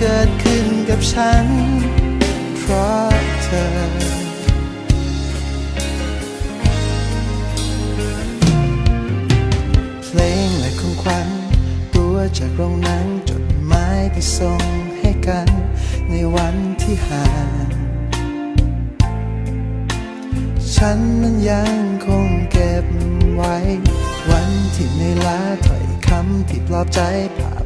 เกิดขึ้นกับฉัน เพราะเธอเพลงและของขวัญตัวจากโรงนังจดหมายที่ส่งให้กัน ในวันที่ห่าง ฉันนั้นยังคงเก็บไว้ วันที่ในอยลาถ้อยคำที่ปลอบใจภาพ